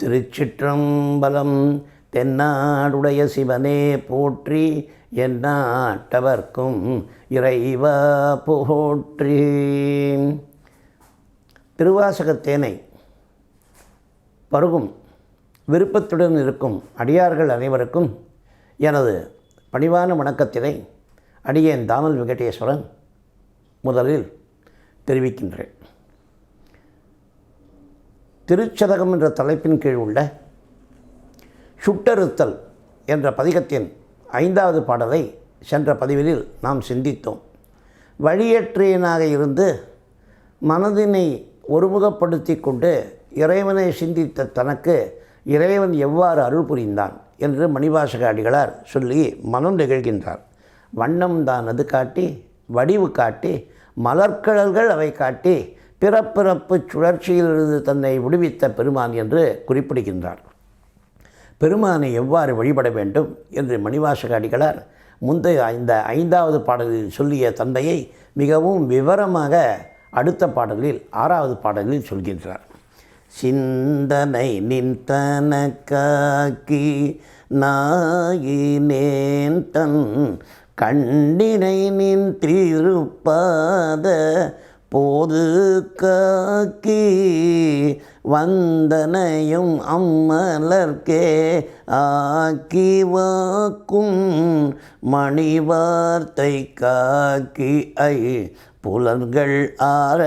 திருச்சிற்றம்பலம் தென்னாடுடைய சிவனே போற்றி என்னாட்டவர்க்கும் இறைவா போற்றி. திருவாசகத்தேனை பருகும் விருப்பத்துடன் இருக்கும் அடியார்கள் அனைவருக்கும் எனது பணிவான வணக்கத்தினை அடியேன் தாமல் வெங்கடேஸ்வரன் முதலில் தெரிவிக்கின்றேன். திருச்சதகம் என்ற தலைப்பின் கீழ் உள்ள சுட்டறுத்தல் என்ற பதிகத்தின் ஐந்தாவது பாடலை சென்ற பதிவிலில் நாம் சிந்தித்தோம். வழியேற்றியனாக இருந்து மனதினை ஒருமுகப்படுத்தி கொண்டு இறைவனை சிந்தித்த தனக்கு இறைவன் எவ்வாறு அருள் புரிந்தான் என்று மணிவாசக அடிகளார் சொல்லி மனம் நிகழ்கின்றார். வண்ணம் தான் அது காட்டி வடிவு காட்டி மலர்கழல்கள் அவை காட்டி பிறப்பிறப்பு சுழற்சியிலிருந்து தன்னை விடுவித்த பெருமான் என்று குறிப்பிடுகின்றார். பெருமானை எவ்வாறு வழிபட வேண்டும் என்று மணிவாசக அடிகளார் முந்தைய இந்த ஐந்தாவது பாடலில் சொல்லிய தந்தையை மிகவும் விவரமாக அடுத்த பாடலில் ஆறாவது பாடலில் சொல்கின்றார். சிந்தனை நின்தனக்காக்கி நாயினேன் தன் கண்டினை நின் திருப்பாத போது காக்கி வந்தனையும் அம்மலர்க்கே ஆக்கி வாக்கும் மணிவார்த்தை காக்கி ஐ புலன்கள் ஆற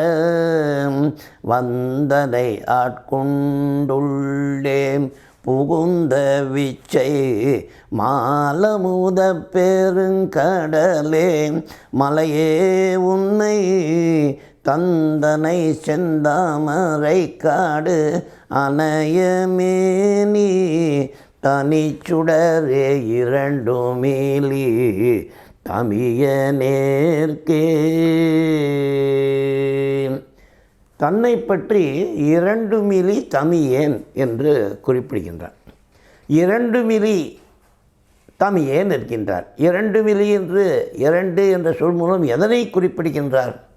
வந்தனை ஆட்கொண்டுள்ளேம். புகுந்த விச்சை மாலமுத பெருங்கடலே மலையே உன்னை தந்தனை செந்தாமரை காடு அணையமேனி தனிச்சுடரே இரண்டு மேலி தமிய நேர்க்கே. தன்னை பற்றி இரண்டு மிலி தமியேன் என்று குறிப்பிடுகின்றார் இரண்டு மிலி தமியேன் இருக்கின்றார் இரண்டு மிலி என்று இரண்டு என்ற சொல் மூலம் எதனை குறிப்பிடுகின்றார்?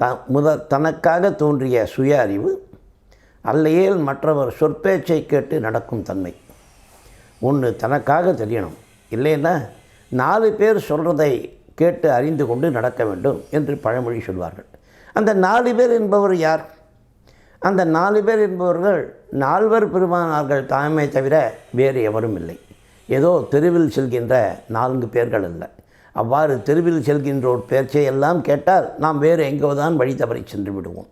த முத தனக்காக தோன்றிய சுய அறிவு அல்லையேல் மற்றவர் சொற்பேச்சை கேட்டு நடக்கும் தன்மை. ஒன்று தனக்காக தெரியணும். இல்லைன்னா நாலு பேர் சொல்கிறதை கேட்டு அறிந்து கொண்டு நடக்க வேண்டும் என்று பழமொழி சொல்வார்கள். அந்த நாலு பேர் என்பவர் யார்? அந்த நாலு பேர் என்பவர்கள் நால்வர் பெருமானார்கள் தாமே தவிர வேறு எவரும் இல்லை. ஏதோ தெருவில் செல்கின்ற நான்கு பேர்கள் இல்லை அவ்வாறு தெருவில் செல்கின்றோர் பேச்சை எல்லாம் கேட்டால் நாம் வேறு எங்கோ தான் வழி தவறி சென்று விடுவோம்.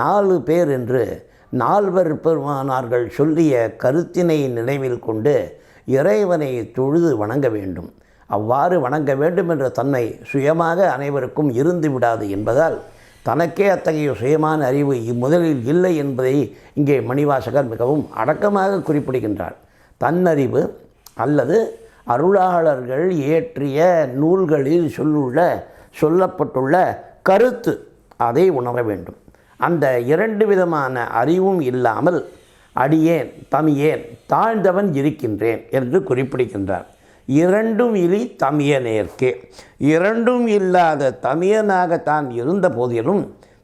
நாலு பேர் என்று நால்வர் பெருமானார்கள் சொல்லிய கருத்தினை நினைவில் கொண்டு இறைவனை தொழுது வணங்க வேண்டும். அவ்வாறு வணங்க வேண்டும் என்ற தன்மை சுயமாக அனைவருக்கும் இருந்து விடாது என்பதால் தனக்கே அத்தகைய சுயமான அறிவு முதலில் இல்லை என்பதை இங்கே மணிவாசகர் மிகவும் அடக்கமாக குறிப்பிடுகின்றார். தன்னறிவு அல்லது அருளாளர்கள் இயற்றிய நூல்களில் சொல்லுள்ள சொல்லப்பட்டுள்ள கருத்து அதை உணர வேண்டும். அந்த இரண்டு விதமான அறிவும் இல்லாமல் அடியேன் தமியேன் தாழ்ந்தவன் இருக்கின்றேன் என்று குறிப்பிடுகின்றார். இரண்டும் இலி தமியனேற்கே இரண்டும் இல்லாத தமியனாக தான் இருந்த போதிலும்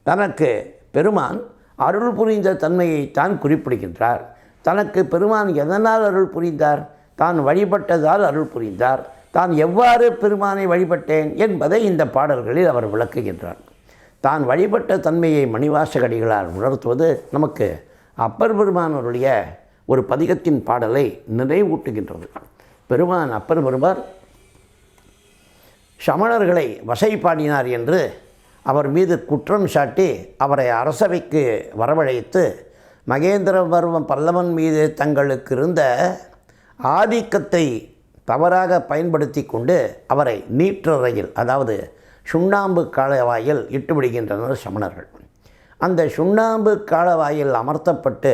தனக்கு பெருமான் அருள் புரிந்த தன்மையை தான் குறிப்பிடுகின்றார். தனக்கு பெருமான் எதனால் அருள் புரிந்தார்? தான் வழிபட்டதால் அருள் புரிந்தார். தான் எவ்வாறு பெருமானை வழிபட்டேன் என்பதை இந்த பாடல்களில் அவர் விளக்குகின்றார். தான் வழிபட்ட தன்மையை மணிவாசகடிகளால் உணர்த்துவது நமக்கு அப்பர் பெருமானவருடைய ஒரு பதிகத்தின் பாடலை நினைவூட்டுகின்றது பெருமான் அப்பர் பெருமார் சமணர்களை வசைப்பாடினார் என்று அவர் மீது குற்றம் சாட்டி அவரை அரசவைக்கு வரவழைத்து மகேந்திரவர்மன் பல்லவன் மீது தங்களுக்கு இருந்த ஆதிக்கத்தை தவறாக பயன்படுத்தி கொண்டு அவரை நீற்றறையில் அதாவது சுண்ணாம்பு காலவாயில் இட்டுவிடுகின்றனர் சமணர்கள். அந்த சுண்ணாம்பு காலவாயில் அமர்த்தப்பட்டு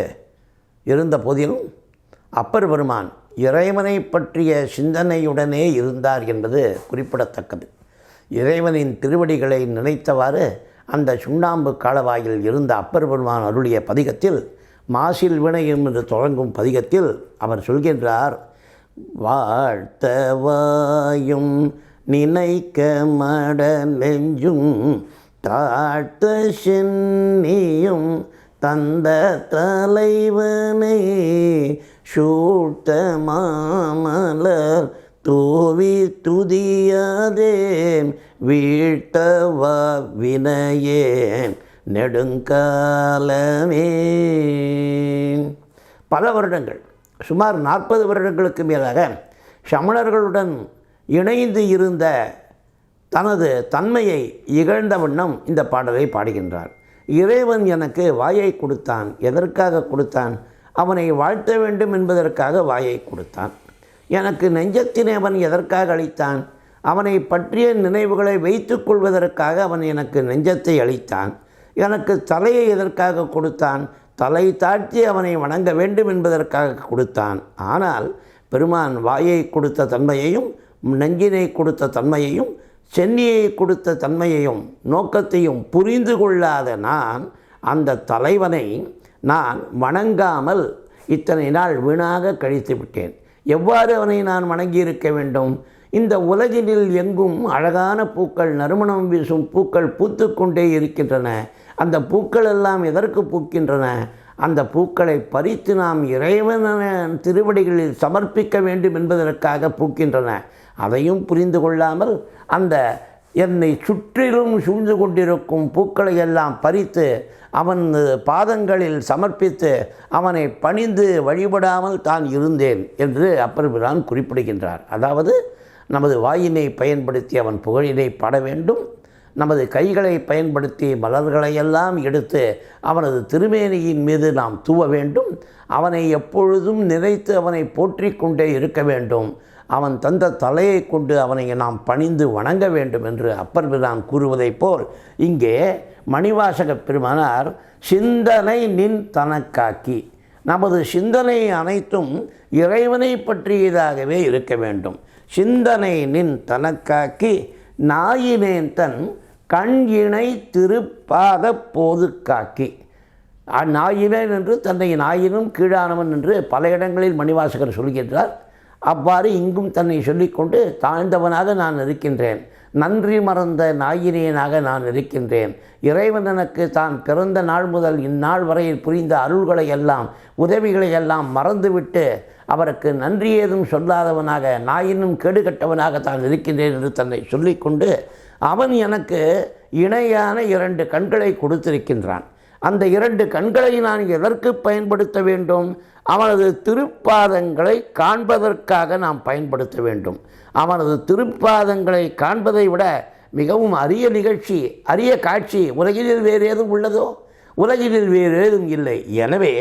இருந்த போதிலும் அப்பர் பெருமான் இறைவனை பற்றிய சிந்தனையுடனே இருந்தார் என்பது குறிப்பிடத்தக்கது. இறைவனின் திருவடிகளை நினைத்தவாறு அந்த சுண்ணாம்பு காலவாயில் இருந்த அப்பர் பெருமான் அருளிய பதிகத்தில் மாசில் வினையும் என்று தொடங்கும் பதிகத்தில் அவர் சொல்கின்றார் வாழ்த்தவாயும் நினைக்க மட நெஞ்சும் தாழ்த்த சென்னியும் தந்த தலைவனே சூழ்த்த மாமலர் தூவி துதியாதேன் வீழ்த்தவா வினையேன் நெடுங்காலமே. பல வருடங்கள் சுமார் நாற்பது வருடங்களுக்கு மேலாக சமணர்களுடன் இணைந்து இருந்த தனது தன்மையை இகழ்ந்த வண்ணம் இந்த பாடலை பாடுகின்றார். இறைவன் எனக்கு வாயை கொடுத்தான் எதற்காக கொடுத்தான்? அவனை வாழ்த்த வேண்டும் என்பதற்காக வாயை கொடுத்தான். எனக்கு நெஞ்சத்தினை அவன் எதற்காக அளித்தான்? அவனை பற்றிய நினைவுகளை வைத்துக்கொள்வதற்காக அவன் எனக்கு நெஞ்சத்தை அளித்தான். எனக்கு தலையை எதற்காக கொடுத்தான்? தலை தாழ்த்தி அவனை வணங்க வேண்டும் என்பதற்காக கொடுத்தான். ஆனால் பெருமான் வாயை கொடுத்த தன்மையையும் நெஞ்சினை கொடுத்த தன்மையையும் சென்னியை கொடுத்த தன்மையையும் நோக்கத்தையும் புரிந்து கொள்ளாத நான் அந்த தலைவனை நான் வணங்காமல் இத்தனை நாள் வீணாக கழித்து விட்டேன். எவ்வாறு அவனை நான் வணங்கியிருக்க வேண்டும்? இந்த உலகினில் எங்கும் அழகான பூக்கள் நறுமணம் வீசும் பூக்கள் பூத்து கொண்டே இருக்கின்றன. அந்த பூக்கள் எல்லாம் எதற்கு பூக்கின்றன? அந்த பூக்களை பறித்து நாம் இறைவன திருவடிகளில் சமர்ப்பிக்க வேண்டும் என்பதற்காக பூக்கின்றன. அதையும் புரிந்து கொள்ளாமல் அந்த என்னை சுற்றிலும் சூழ்ந்து கொண்டிருக்கும் பூக்களை எல்லாம் பறித்து அவன் பாதங்களில் சமர்ப்பித்து அவனை பணிந்து வழிபடாமல் தான் இருந்தேன் என்று அப்பர்பிரான் குறிப்பிடுகின்றார். அதாவது நமது வாயினை பயன்படுத்தி அவன் புகழினை பாட வேண்டும். நமது கைகளை பயன்படுத்தி மலர்களையெல்லாம் எடுத்து அவனது திருமேனியின் மீது நாம் தூவ வேண்டும். அவனை எப்பொழுதும் நினைத்து அவனை போற்றி கொண்டே இருக்க வேண்டும். அவன் தந்த தலையை கொண்டு அவனை நாம் பணிந்து வணங்க வேண்டும் என்று அப்பர் பிரான் கூறுவதைப் போல் இங்கே மணிவாசக பெருமானார் சிந்தனை நின் தனக்காக்கி. நமது சிந்தனை அனைத்தும் இறைவனை பற்றியதாகவே இருக்க வேண்டும். சிந்தனை நின் தனக்காக்கி நாயினேன் தன் கண் இணை திருப்பாத போது காக்கி நாயினேன் என்று தன்னை நாயினும் கீழானவன் என்று பல இடங்களில் மணிவாசகர் சொல்கின்றார். அவ்வாறு இங்கும் தன்னை சொல்லிக்கொண்டு தாழ்ந்தவனாக நான் இருக்கின்றேன். நன்றி மறந்த நாயினியனாக நான் இருக்கின்றேன். இறைவன் எனக்கு தான் பிறந்த நாள் முதல் இந்நாள் வரையில் புரிந்த அருள்களை எல்லாம் உதவிகளை எல்லாம் மறந்துவிட்டு அவருக்கு நன்றி ஏதும் சொல்லாதவனாக நாயினும் கெடுகட்டவனாக தான் இருக்கின்றேன் என்று தன்னை சொல்லிக்கொண்டு அவன் எனக்கு இணையான இரண்டு கண்களை கொடுத்திருக்கின்றான். அந்த இரண்டு கண்களை நான் எதற்கு பயன்படுத்த வேண்டும்? அவனது திருப்பாதங்களை காண்பதற்காக நாம் பயன்படுத்த வேண்டும். அவனது திருப்பாதங்களை காண்பதை விட மிகவும் அரிய நிகழ்ச்சி அரிய காட்சி உலகிலில் வேறு ஏதும் உள்ளதோ? உலகிலில் வேறு ஏதும் இல்லை. எனவே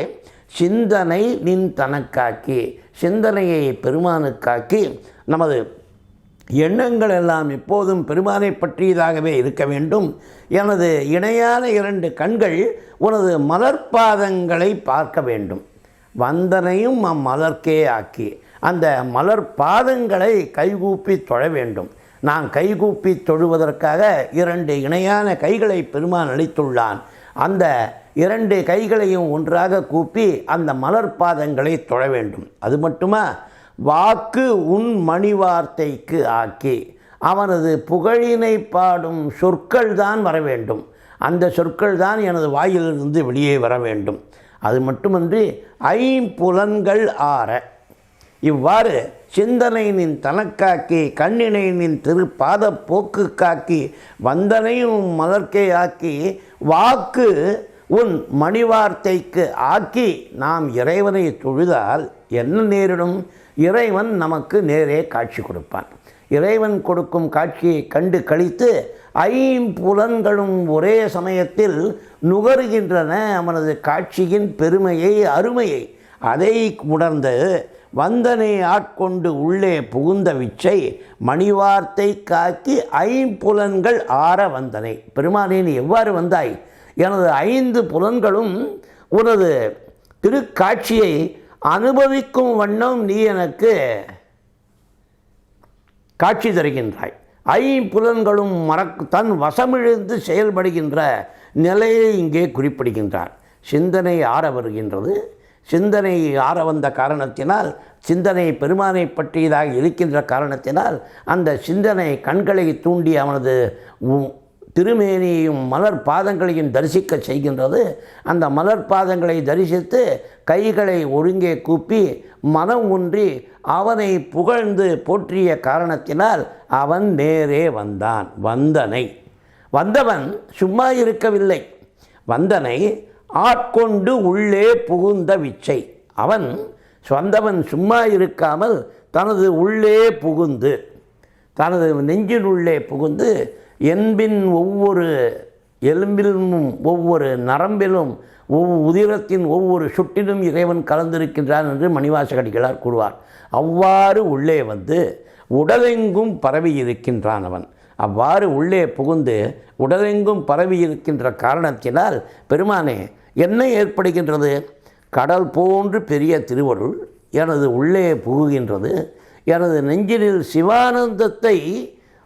சிந்தனை நின் தனக்காக்கி சிந்தனையை பெருமானுக்காக்கி. நமது எண்ணங்கள் எல்லாம் எப்போதும் பெருமானை பற்றியதாகவே இருக்க வேண்டும். எனது இணையான இரண்டு கண்கள் உனது மலர்பாதங்களை பார்க்க வேண்டும். வந்தனையும் அம்மலர்க்கே ஆக்கி அந்த மலர் பாதங்களை கைகூப்பி தொழ வேண்டும். நான் கைகூப்பி தொழுவதற்காக இரண்டு இணையான கைகளை பெருமான் அளித்துள்ளான். அந்த இரண்டு கைகளையும் ஒன்றாக கூப்பி அந்த மலர் பாதங்களை தொழ வேண்டும். அது மட்டுமா? வாக்கு உன் மணிவார்த்தைக்கு ஆக்கி அவனது புகழினை பாடும் சொற்கள் தான் வர வேண்டும். அந்த சொற்கள் தான் எனது வாயிலிருந்து வெளியே வர வேண்டும். அது மட்டுமன்றி ஐம்புலன்கள் ஆற. இவ்வாறு சிந்தனை நின் தனக்காக்கி கண்ணினை நின் திருப்பாத போக்கு காக்கி வந்தனையும் மலர்க்கே ஆக்கி வாக்கு உன் மணிவார்த்தைக்கு ஆக்கி நாம் இறைவனை தொழுதால் என்ன நேரிடும்? இறைவன் நமக்கு நேரே காட்சி கொடுப்பான். இறைவன் கொடுக்கும் காட்சியை கண்டு கழித்து ஐம்புலன்களும் ஒரே சமயத்தில் நுகர்கின்றன அவனது காட்சியின் பெருமையை அருமையை. அதை உணர்ந்து வந்தனை ஆட்கொண்டு உள்ளே புகுந்த விச்சை மணிவார்த்தை காக்கி ஐம்புலன்கள் ஆற வந்தனை. பெருமானே நீ எவ்வாறு வந்தாய்? எனது ஐந்து புலன்களும் உனது திருக்காட்சியை அனுபவிக்கும் வண்ணம் நீ எனக்கு காட்சி தருகின்றாய். ஐம்புலன்களும் மறக் தன் வசமிழந்து செயல்படுகின்ற நிலையை இங்கே குறிப்பிடுகின்றார். சிந்தனை ஆற வருகின்றது. சிந்தனை ஆற வந்த காரணத்தினால் சிந்தனை பெருமானை பற்றியதாக இருக்கின்ற காரணத்தினால் அந்த சிந்தனை கண்களை தூண்டி அவனது உ- திருமேனியையும் மலர் பாதங்களையும் தரிசிக்க செய்கின்றது. அந்த மலர் பாதங்களை தரிசித்து கைகளை ஒருங்கே கூப்பி மனம் ஒன்றி அவனை புகழ்ந்து போற்றிய காரணத்தினால் அவன் நேரே வந்தான். வந்தனை. வந்தவன் சும்மா இருக்கவில்லை. வந்தனை ஆட்கொண்டு உள்ளே புகுந்த விச்சை. அவன் சொந்தவன் சும்மா இருக்காமல் தனது உள்ளே புகுந்து தனது நெஞ்சினுள்ளே புகுந்து என்பின் ஒவ்வொரு எலும்பிலும் ஒவ்வொரு நரம்பிலும் ஒவ்வொரு உதிரத்தின் ஒவ்வொரு சுட்டிலும் இறைவன் கலந்திருக்கின்றான் என்று மணிவாசகடிகளார் கூறுவார். அவ்வாறு உள்ளே வந்து உடலெங்கும் பரவி இருக்கின்றான் அவன். அவ்வாறு உள்ளே புகுந்து உடலெங்கும் பரவி இருக்கின்ற காரணத்தினால் பெருமானே என்ன ஏற்படுகின்றது? கடல் போன்று பெரிய திருவருள் எனது உள்ளே புகுகின்றது. எனது நெஞ்சினில் சிவானந்தத்தை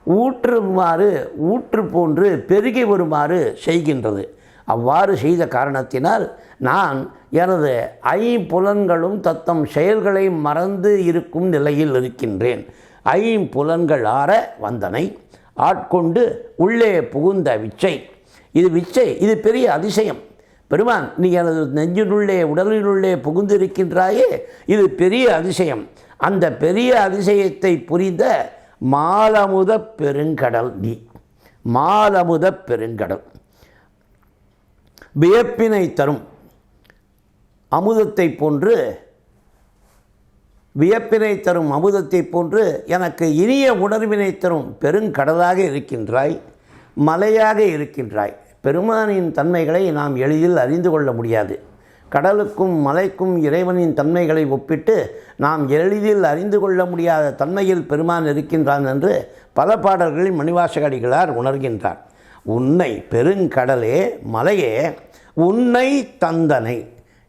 ஊற்றுமாறு ஊற்று போன்று பெருகி வருமாறு செய்கின்றது. அவ்வாறு செய்த காரணத்தினால் நான் எனது ஐம்புலன்களும் தத்தம் செயல்களை மறந்து இருக்கும் நிலையில் இருக்கின்றேன். ஐம்புலன்கள் ஆற வந்தனை ஆட்கொண்டு உள்ளே புகுந்த விச்சை. இது விச்சை இது பெரிய அதிசயம். பெருமான் நீ எனது நெஞ்சினுள்ளே உடலினுள்ளே புகுந்திருக்கின்றாயே இது பெரிய அதிசயம். அந்த பெரிய அதிசயத்தை புரிந்த மாலமுத பெருங்கடல் நீ. மாலமுத பெருங்கடல். வியப்பினை தரும். அமுதத்தை போன்று வியப்பினை தரும் அமுதத்தை போன்று எனக்கு இனிய உணர்வினை தரும் பெருங்கடலாக இருக்கின்றாய் மலையாக இருக்கின்றாய். பெருமானின் தன்மைகளை நாம் எளிதில் அறிந்து கொள்ள முடியாது. கடலுக்கும் மலைக்கும் இறைவனின் தன்மைகளை ஒப்பிட்டு நாம் எளிதில் அறிந்து கொள்ள முடியாத தன்மையில் பெருமான் இருக்கின்றான் என்று பல பாடல்களில் மணிவாசகடிகளார் உணர்கின்றார். உன்னை பெருங்கடலே மலையே உன்னை தந்தனை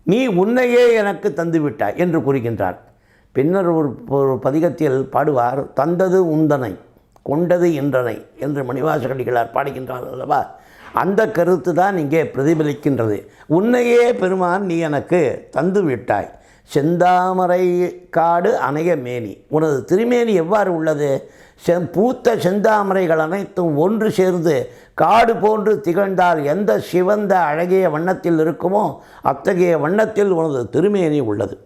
நீ உன்னையே எனக்கு தந்துவிட்டாய் என்று கூறுகின்றார். பின்னர் ஒரு ஒரு பதிகத்தில் பாடுவார் தந்தது உந்தனை கொண்டது என்றனை என்று மணிவாசகடிகளார் பாடுகின்றார் அல்லவா? அந்த கருத்து தான் இங்கே பிரதிபலிக்கின்றது. உன்னையே பெருமான் நீ எனக்கு தந்து விட்டாய். செந்தாமரை காடு அணைய மேனி. உனது திருமேனி எவ்வாறு உள்ளது? செ பூத்த செந்தாமரைகள் அனைத்தும் ஒன்று சேர்ந்து காடு போன்று திகழ்ந்தால் எந்த சிவந்த அழகிய வண்ணத்தில் இருக்குமோ அத்தகைய வண்ணத்தில் உனது திருமேனி உள்ளது.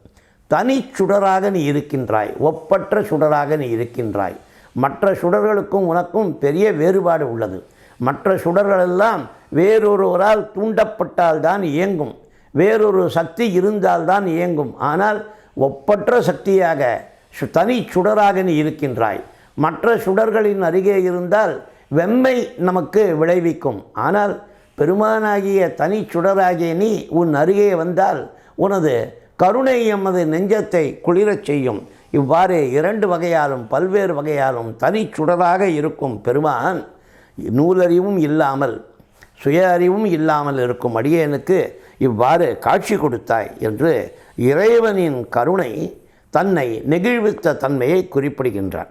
தனி சுடராக நீ இருக்கின்றாய். ஒப்பற்ற சுடராக நீ இருக்கின்றாய். மற்ற சுடர்களுக்கும் உனக்கும் பெரிய வேறுபாடு உள்ளது. மற்ற சுடர்களெல்லாம் வேறொருவரால் தூண்டப்பட்டால் தான் இயங்கும். வேறொரு சக்தி இருந்தால்தான் இயங்கும். ஆனால் ஒப்பற்ற சக்தியாக சு- தனி சுடராக நீ இருக்கின்றாய். மற்ற சுடர்களின் அருகே இருந்தால் வெம்மை நமக்கு விளைவிக்கும். ஆனால் பெருமானாகிய தனி சுடராகிய நீ உன் அருகே வந்தால் உனது கருணை எமது நெஞ்சத்தை குளிரச் செய்யும். இவ்வாறு இரண்டு வகையாலும் பல்வேறு வகையாலும் தனி சுடராக இருக்கும் பெருமான் நூலறிவும் இல்லாமல் சுய அறிவும் இல்லாமல் இருக்கும் அடியேனுக்கு இவ்வாறு காட்சி கொடுத்தாய் என்று இறைவனின் கருணை தன்னை நெகிழ்வித்த தன்மையை குறிப்பிடுகின்றார்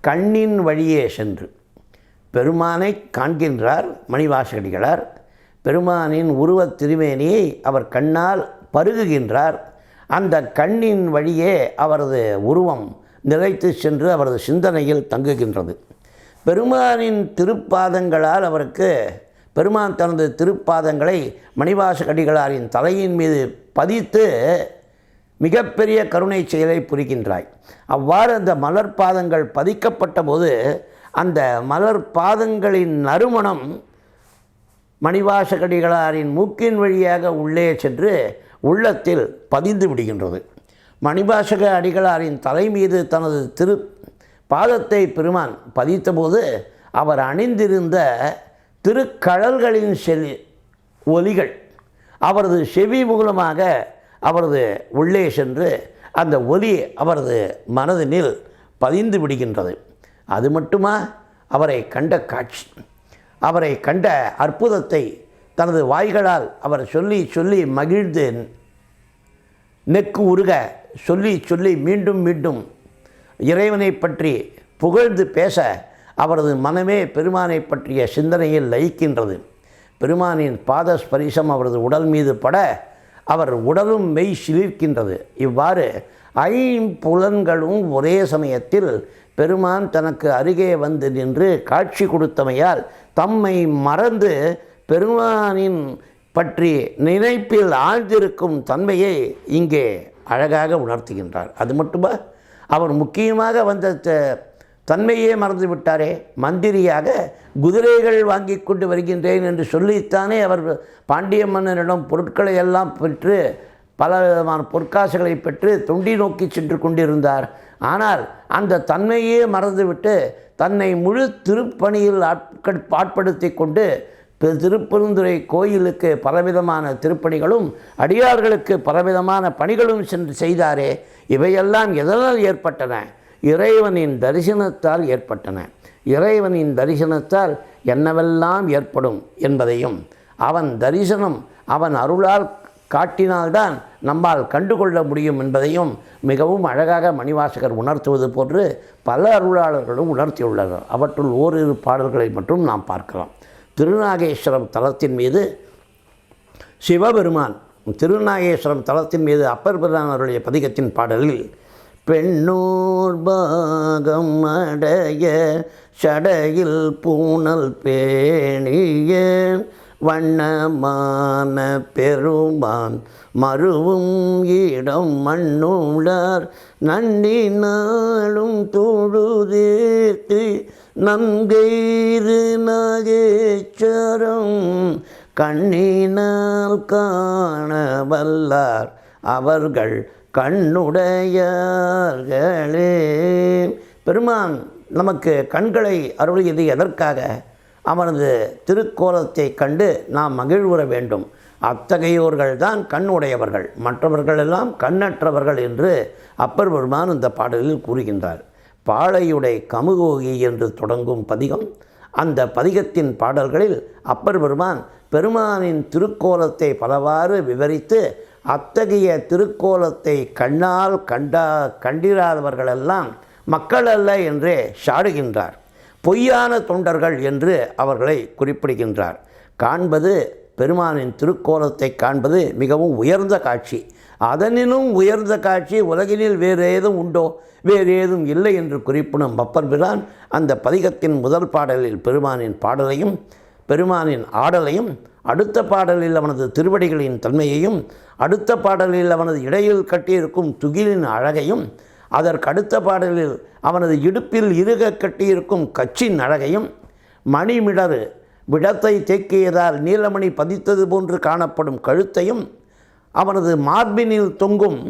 கண்ணின் வழியே சென்று பெருமானை காண்கின்றார் மணிவாசகடிகளார். பெருமானின் உருவத் திருமேனியை அவர் கண்ணால் பருகுகின்றார். அந்த கண்ணின் வழியே அவரது உருவம் நிறைத்து சென்று அவரது சிந்தனையில் தங்குகின்றது. பெருமானின் திருப்பாதங்களால் அவருக்கு பெருமான் தனது திருப்பாதங்களை மணிவாசகடிகளாரின் தலையின் மீது பதித்து மிகப்பெரிய கருணை செயலை புரிகின்றாய். அவ்வாறு அந்த மலர் பாதங்கள் பதிக்கப்பட்ட போது அந்த மலர் பாதங்களின் நறுமணம் மணிவாசகடிகளாரின் மூக்கின் வழியாக உள்ளே சென்று உள்ளத்தில் பதிந்து விடுகின்றது. மணிபாஷக அடிகளாரின் தலை மீது தனது திரு பாதத்தை பெருமான் பதித்தபோது அவர் அணிந்திருந்த திருக்கழல்களின் செல் ஒலிகள் அவரது செவி மூலமாக அவரது உள்ளே சென்று அந்த ஒலி அவரது மனதினில் பதிந்து விடுகின்றது. அது மட்டுமா? அவரை கண்ட காட்சி அவரை கண்ட அற்புதத்தை தனது வாய்களால் அவர் சொல்லி சொல்லி மகிழ்ந்து நெக்கு உருக சொல்லி சொல்லி மீண்டும் மீண்டும் இறைவனை பற்றி புகழ்ந்து பேச அவரது மனமே பெருமானை பற்றிய சிந்தனையில் லயிக்கின்றது. பெருமானின் பாத ஸ்பரிசம் அவரது உடல் மீது பட அவர் உடலும் மெய் சிலிர்க்கின்றது. இவ்வாறு ஐம்புலன்களும் ஒரே சமயத்தில் பெருமான் தனக்கு அருகே வந்து நின்று காட்சி கொடுத்தமையால் தம்மை மறந்து பெருமானின் பற்றி நினைப்பில் ஆழ்ந்திருக்கும் தன்மையை இங்கே அழகாக உணர்த்துகின்றார். அது மட்டுமா? அவர் முக்கியமாக வந்த த- தன்மையே மறந்து விட்டாரே. மந்திரியாக குதிரைகள் வாங்கி கொண்டு வருகின்றேன் என்று சொல்லித்தானே அவர் பாண்டிய மன்னனிடம் பொருட்களை எல்லாம் பெற்று பல விதமான பொற்காசுகளை பெற்று தொண்டி நோக்கி சென்று கொண்டிருந்தார். ஆனால் அந்த தன்மையே மறந்துவிட்டு தன்னை முழு திருப்பணியில் ஆட்கள் ஆட்படுத்தி கொண்டு திருப்பெருந்துறை கோயிலுக்கு பலவிதமான திருப்பணிகளும் அடியார்களுக்கு பலவிதமான பணிகளும் சென்று செய்தாரே. இவையெல்லாம் எதனால் ஏற்பட்டன? இறைவனின் தரிசனத்தால் ஏற்பட்டன. இறைவனின் தரிசனத்தால் என்னவெல்லாம் ஏற்படும் என்பதையும் அவன் தரிசனம் அவன் அருளால் காட்டினால்தான் நம்மால் கண்டுகொள்ள முடியும் என்பதையும் மிகவும் அழகாக மணிவாசகர் உணர்த்துவது போன்று பல அருளாளர்களும் உணர்த்தியுள்ளனர். அவற்றுள் ஓரிரு பாடல்களை மட்டும் நாம் பார்க்கலாம். திருநாகேஸ்வரம் தலத்தின் மீது சிவபெருமான் திருநாகேஸ்வரம் தலத்தின் மீது அப்பர் பிரான் பதிகத்தின் பாடலில் பெண்ணூர் பாகம் அடைய சடையில் பூணல் பேணிய வண்ணமான பெருமான் மருவும் இடம் மண்ணுளார் நன்னினாலும் தொழுதேத்து நன்கெய்து நகேச்சரும் கண்ணினால் காண வல்லார் அவர்கள் கண்ணுடையார்களே. பெருமான் நமக்கு கண்களை அருளியது எதற்காக? அவனது திருக்கோலத்தை கண்டு நாம் மகிழ்வுற வேண்டும். அத்தகையோர்கள் தான் கண்ணுடையவர்கள். மற்றவர்களெல்லாம் கண்ணற்றவர்கள் என்று அப்பர் பெருமான் இந்த பாடலில் கூறுகின்றார். பாளையுடை கமுகோகி என்று தொடங்கும் பதிகம். அந்த பதிகத்தின் பாடல்களில் அப்பர் பெருமான் பெருமானின் திருக்கோலத்தை பலவாறு விவரித்து அத்தகைய திருக்கோலத்தை கண்ணால் கண்டா கண்டிராதவர்களெல்லாம் மக்கள் அல்ல என்றே சாடுகின்றார். பொய்யான தொண்டர்கள் என்று அவர்களை குறிப்பிடுகின்றார். காண்பது பெருமானின் திருக்கோலத்தை காண்பது மிகவும் உயர்ந்த காட்சி. அதனினும் உயர்ந்த காட்சி உலகினில் வேறு ஏதும் உண்டோ? வேறு ஏதும் இல்லை என்று குறிப்பிடும் பப்பர் பிரான் அந்த பதிகத்தின் முதல் பாடலில் பெருமானின் பாடலையும் பெருமானின் ஆடலையும் அடுத்த பாடலில் அவனது திருவடிகளின் தன்மையையும் அடுத்த பாடலில் அவனது இடையில் கட்டியிருக்கும் துகிலின் அழகையும் அதற்கு அடுத்த பாடலில் அவனது இடுப்பில் இருக கட்டியிருக்கும் கச்சின் அழகையும் மணிமிடறு விடத்தை தேக்கியதால் நீலமணி பதித்தது போன்று காணப்படும் கழுத்தையும் அவனது மார்பினில் தொங்கும்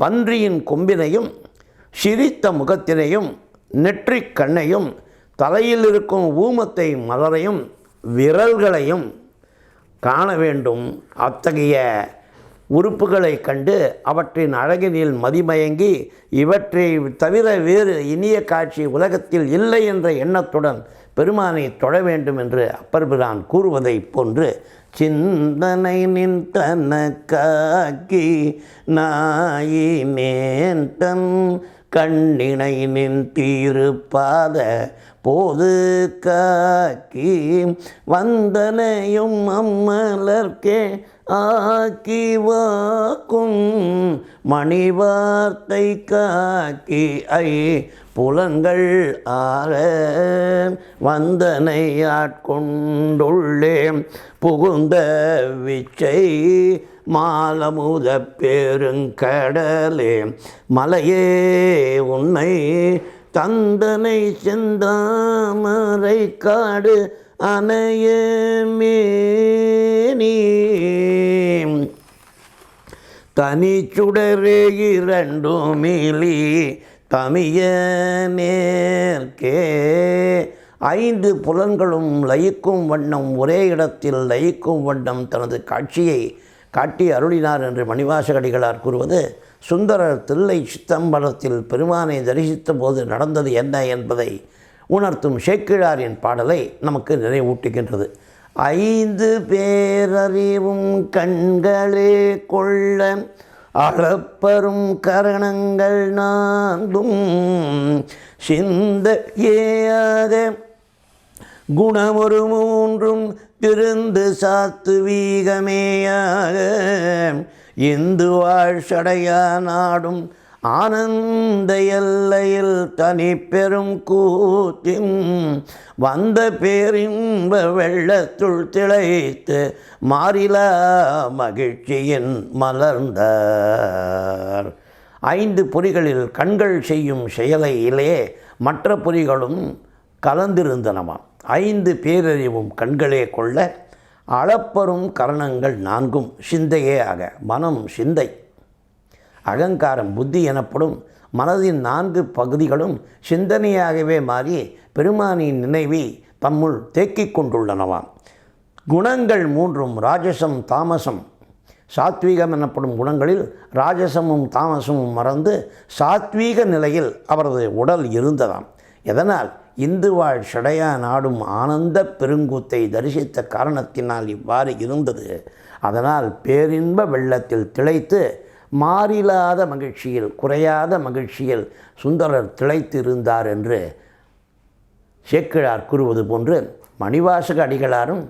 பன்றியின் கொம்பினையும் சிரித்த முகத்தினையும் நெற்றிக் கண்ணையும் தலையில் இருக்கும் ஊமத்தை மலரையும் விரல்களையும் காண வேண்டும். அத்தகைய உறுப்புகளை கண்டு அவற்றின் அழகினில் மதிமயங்கி இவற்றை தவிர வேறு இனிய காட்சி உலகத்தில் இல்லை என்ற எண்ணத்துடன் பெருமானை தொழ வேண்டும் என்று அப்பர் பிரான் கூறுவதைப் போன்று சிந்தனை நின்றனக்காக்கி நாயினேன் தன் கண்ணினை நின் தீருப்பாத போது காக்கி வந்தனையும் அம்மலர்க்கே ஆக்கி வாக்கும் மணிவார்த்தை காக்கி ஐ புலங்கள் ஆற வந்தனை ஆட்கொண்டுள்ளே புகுந்த விச்சை மாலமுத பெருங்கடலே மலையே உன்னை தந்தனை செந்தாமரை காடு அணையமே நீ தனிச்சுடரே இரண்டுமிலி தமிய நேர்கே ஐந்து புலன்களும் லயிக்கும் வண்ணம் ஒரே இடத்தில் லயிக்கும் வண்ணம் தனது காட்சியை காட்டி அருளினார் என்று மணிவாசகடிகளார் கூறுவது சுந்தரர் தில்லை சித்தம்பலத்தில் பெருமானை தரிசித்த போது நடந்தது என்ன என்பதை உணர்த்தும் ஷேக்கிழாரின் பாடலை நமக்கு நினைவூட்டுகின்றது ஐந்து பேரறிவும் கண்களே கொள்ள அளப்பரும் கரணங்கள் நான்கும் சிந்தையாக குணமொரு மூன்றும் திருந்து சாத்துவீகமேயாக இந்து வாழ்சடையா நாடும் ஆனந்த எல்லையில் தனி பெரும் கூத்தின் வந்த பேரின்ப வெள்ளத்துள் திளைத்து மாறிலா மகிழ்ச்சியின் மலர்ந்தார். ஐந்து பொறிகளில் கண்கள் செய்யும் செயலையிலே மற்ற பொறிகளும் கலந்திருந்தனவாம். ஐந்து பேரறிவும் கண்களே கொள்ள அளப்பரும் கரணங்கள் நான்கும் சிந்தையே ஆக மனம் சிந்தை. அகங்காரம் புத்தி எனப்படும் மனதின் நான்கு பகுதிகளும் சிந்தனையாகவே மாறி பெருமானின் நினைவை தம்முள் தேக்கிக் கொண்டுள்ளனவாம். குணங்கள் மூன்றும் ராஜசம் தாமசம். சாத்வீகம் எனப்படும் குணங்களில் ராஜசமும் தாமசமும் மறந்து சாத்வீக நிலையில் அவரது உடல் இருந்ததாம். எதனால்? இந்து வாழ் ஷடையா நாடும் ஆனந்த பெருங்கூத்தை தரிசித்த காரணத்தினால் இவ்வாறு இருந்தது. அதனால் பேரின்ப வெள்ளத்தில் திளைத்து மாறிலாத மகிழ்ச்சியில் குறையாத மகிழ்ச்சியில் சுந்தரர் திளைத்து இருந்தார் என்று சேக்கிழார் கூறுவது போன்று மணிவாசக அடிகளாரும்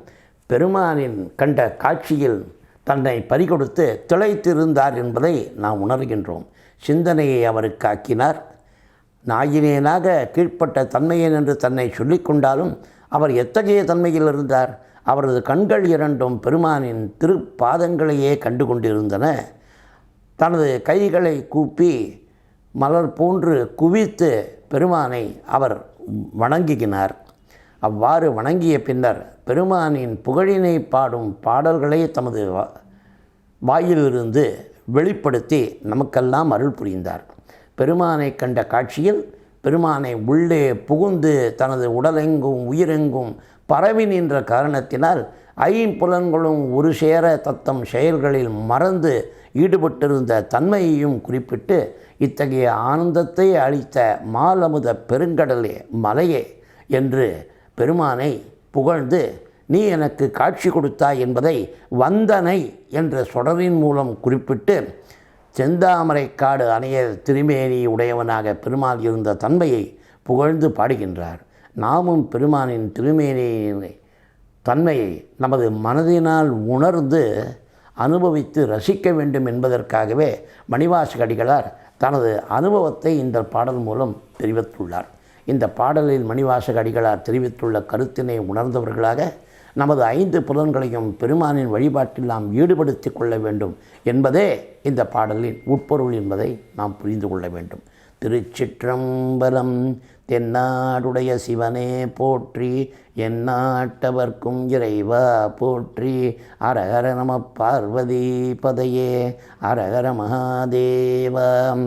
பெருமானின் கண்ட காட்சியில் தன்னை பறிகொடுத்து திளைத்திருந்தார் என்பதை நாம் உணர்கின்றோம். சிந்தனையை அவருக்கு ஆக்கினார். நாயினேனாக கீழ்ப்பட்ட தன்மையன் என்று தன்னை சொல்லிக்கொண்டாலும் அவர் எத்தகைய தன்மையில் இருந்தார்? அவரது கண்கள் இரண்டும் பெருமானின் திருப்பாதங்களையே கண்டு கொண்டிருந்தன. தனது கைகளை கூப்பி மலர் போன்று குவித்து பெருமானை அவர் வணங்குகினார். அவ்வாறு வணங்கிய பின்னர் பெருமானின் புகழினை பாடும் பாடல்களை தமது வாயிலிருந்து வெளிப்படுத்தி நமக்கெல்லாம் அருள் புரிந்தார். பெருமானை கண்ட காட்சியில் பெருமானை உள்ளே புகுந்து தனது உடலெங்கும் உயிரெங்கும் பரவி நின்ற காரணத்தினால் ஐம்புலன்களும் ஒரு சேர தத்தம் செயல்களில் மறந்து ஈடுபட்டிருந்த தன்மையையும் குறிப்பிட்டு இத்தகைய ஆனந்தத்தை அளித்த மாலமுத பெருங்கடலே மலையே என்று பெருமானை புகழ்ந்து நீ எனக்கு காட்சி கொடுத்தாய் என்பதை வந்தனை என்ற சொடரின் மூலம் குறிப்பிட்டு செந்தாமரை காடு அணைய திருமேனி உடையவனாக பெருமாள் இருந்த தன்மையை புகழ்ந்து பாடுகின்றார். நாமும் பெருமானின் திருமேனியை தன்மையை நமது மனதினால் உணர்ந்து அனுபவித்து ரசிக்க வேண்டும் என்பதற்காகவே மணிவாசகடிகளார் தனது அனுபவத்தை இந்த பாடல் மூலம் தெரிவித்துள்ளார். இந்த பாடலில் மணிவாசகடிகளார் தெரிவித்துள்ள கருத்தினை உணர்ந்தவர்களாக நமது ஐந்து புலன்களையும் பெருமானின் வழிபாட்டில் நாம் ஈடுபடுத்தி கொள்ள வேண்டும் என்பதே இந்த பாடலின் உட்பொருள் என்பதை நாம் புரிந்து கொள்ள வேண்டும். திருச்சிற்றம்பலம் தென்னாடுடைய சிவனே போற்றி என் நாட்டவர்க்கும் இறைவா போற்றி. அரகர நம பார்வதி பதையே அரகர மகாதேவம்